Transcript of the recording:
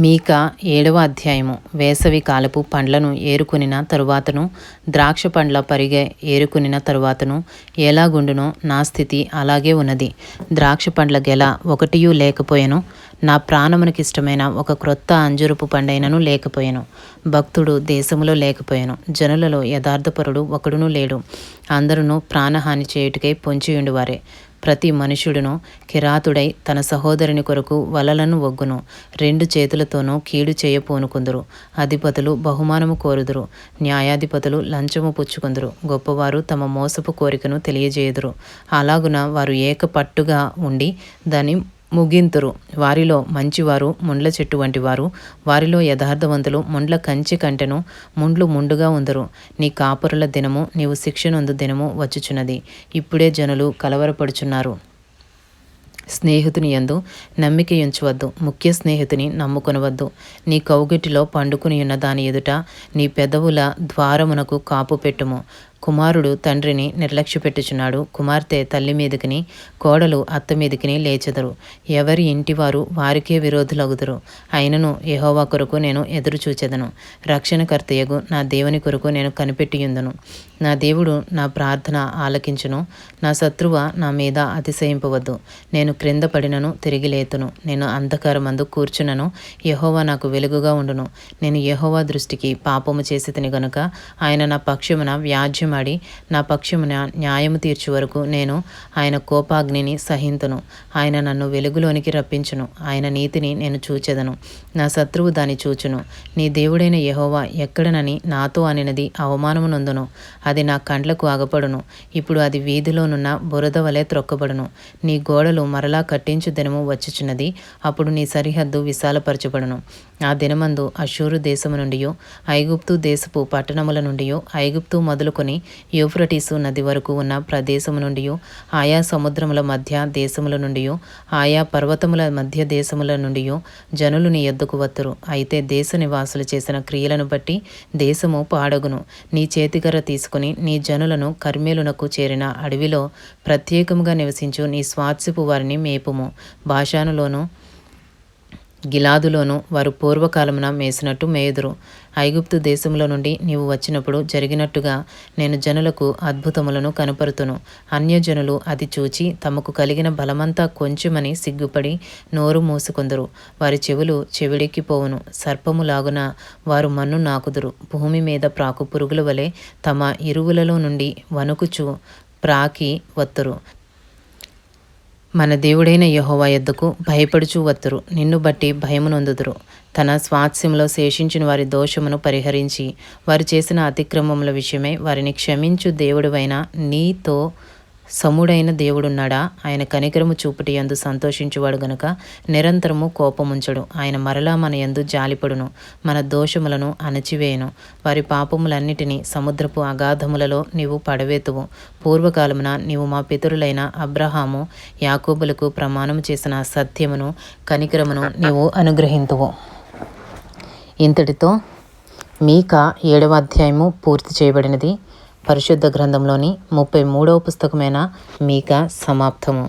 మీక ఏడవ అధ్యాయము. వేసవి కాలపు పండ్లను ఏరుకునిన తరువాతను ద్రాక్ష పండ్ల పరిగె ఏరుకునిన తరువాతను ఎలాగుండునో నా స్థితి అలాగే ఉన్నది. ద్రాక్ష పండ్ల గెల ఒకటియూ లేకపోయాను. నా ప్రాణమునకిష్టమైన ఒక క్రొత్త అంజురుపు పండైనను లేకపోయాను. భక్తుడు దేశములో లేకపోయాను. జనులలో యథార్థపరుడు ఒకడును లేడు. అందరూ ప్రాణహాని చేయుటికై పొంచియుండువారే. ప్రతి మనుషుడును కిరాతుడై తన సహోదరుని కొరకు వలలను ఒగ్గును రెండు చేతులతోనూ కీడు చేయపోనుకుందురు. అధిపతులు బహుమానము కోరుదురు. న్యాయాధిపతులు లంచము పుచ్చుకుందురు. గొప్పవారు తమ మోసపు కోరికను తెలియజేయుదురు. అలాగున వారు ఏకపట్టుగా ఉండి దాని ముగింతురు. వారిలో మంచివారు ముండ్ల చెట్టు వంటి వారు వారిలో యథార్థవంతులు ముండ్ల కంచి కంటెను ముండ్లు ముండుగా ఉందరు. నీ కాపురుల దినము నీవు శిక్షణందు దినము వచ్చుచున్నది. ఇప్పుడే జనులు కలవరపడుచున్నారు. స్నేహితుని ఎందు నమ్మిక ఉంచవద్దు ముఖ్య స్నేహితుని నమ్ముకొనవద్దు. నీ కౌగిటిలో పండుకుని ఉన్న దాని ఎదుట నీ పెదవుల ద్వారమునకు కాపు పెట్టుము. కుమారుడు తండ్రిని నిర్లక్ష్యపెట్టుచున్నాడు. కుమార్తె తల్లి మీదకిని కోడలు అత్త మీదకిని లేచెదరు. ఎవరి ఇంటివారు వారికే విరోధులగుదురు. అయినను యహోవా కొరకు నేను ఎదురు చూచెదను రక్షణకర్తయగు నా దేవుని కొరకు నేను కనిపెట్టియుందును. నా దేవుడు నా ప్రార్థన ఆలకించును. నా శత్రువ నా మీద అతిశయింపవద్దు. నేను క్రింద పడినను తిరిగి లేతును. నేను అంధకారమందు కూర్చునను. యహోవా నాకు వెలుగుగా ఉండును. నేను యహోవా దృష్టికి పాపము చేసి తిని గనుక ఆయన నా పక్షమున వ్యాజ్యం నాట్యమాడి నా పక్షమున న్యాయము తీర్చు వరకు నేను ఆయన కోపాగ్నిని సహింతును. ఆయన నన్ను వెలుగులోనికి రప్పించును. ఆయన నీతిని నేను చూచెదను. నా శత్రువు దాన్ని చూచును. నీ దేవుడైన యహోవా ఎక్కడనని నాతో అనినది అవమానమునందును అది నా కండ్లకు ఆగపడును. ఇప్పుడు అది వీధిలోనున్న బురద వలె త్రొక్కబడును. నీ గోడలు మరలా కట్టించు దినము వచ్చుచున్నది. అప్పుడు నీ సరిహద్దు విశాలపరచబడును. ఆ దినమందు అశూరు దేశము నుండి ఐగుప్తు దేశపు పట్టణముల నుండి ఐగుప్తు మొదలుకొని యూఫ్రటీసు నది వరకు ఉన్న ప్రదేశము నుండి ఆయా సముద్రముల మధ్య దేశముల నుండి ఆయా పర్వతముల మధ్య దేశముల నుండి జనులు నీ ఎద్దుకు వత్తురు. అయితే దేశ నివాసులు చేసిన క్రియలను బట్టి దేశము పాడగును. నీ చేతికర్ర తీసుకుని నీ జనులను కర్మేలునకు చేరిన అడవిలో ప్రత్యేకముగా నివసించు నీ స్వాత్సిపు వారిని మేపుము. భాషానులోను గిలాదులోను వారు పూర్వకాలమున మేసినట్టు మేయుదురు. ఐగుప్తు దేశంలో నుండి నీవు వచ్చినప్పుడు జరిగినట్టుగా నేను జనులకు అద్భుతములను కనపరుతును. అన్యజనులు అది చూచి తమకు కలిగిన బలమంతా కొంచెమని సిగ్గుపడి నోరు మూసుకొందరు. వారి చెవులు చెవిడెక్కిపోవును. సర్పములాగున వారు మన్ను నాకుదురు. భూమి మీద ప్రాకు పురుగుల వలె తమ ఇరువులలో నుండి వణుకుచు ప్రాకి వత్తురు. మన దేవుడైన యహోవా ఎద్దుకు భయపడుచు వత్తురు. నిన్ను బట్టి భయమునొందుదురు తన స్వాత్స్యంలో శేషించిన వారి దోషమును పరిహరించి వారు చేసిన అతిక్రమముల విషయమై వారిని క్షమించు దేవుడువైన నీతో సముడైన దేవుడున్నాడా? ఆయన కనికరము చూపుటి ఎందు సంతోషించువాడు గనుక నిరంతరము కోపముంచడు. ఆయన మరలా మన ఎందు జాలిపడును. మన దోషములను అణచివేయను. వారి పాపములన్నిటినీ సముద్రపు అగాధములలో నీవు పడవేతువు. పూర్వకాలమున నీవు మా పితరులైన అబ్రహాము యాకోబులకు ప్రమాణము చేసిన సత్యమును కనికరమును నీవు అనుగ్రహింతువు. ఇంతటితో మీక ఏడవ అధ్యాయము పూర్తి చేయబడినది. పరిశుద్ధ గ్రంథంలోని ముప్పై మూడవ పుస్తకమైన మీక సమాప్తము.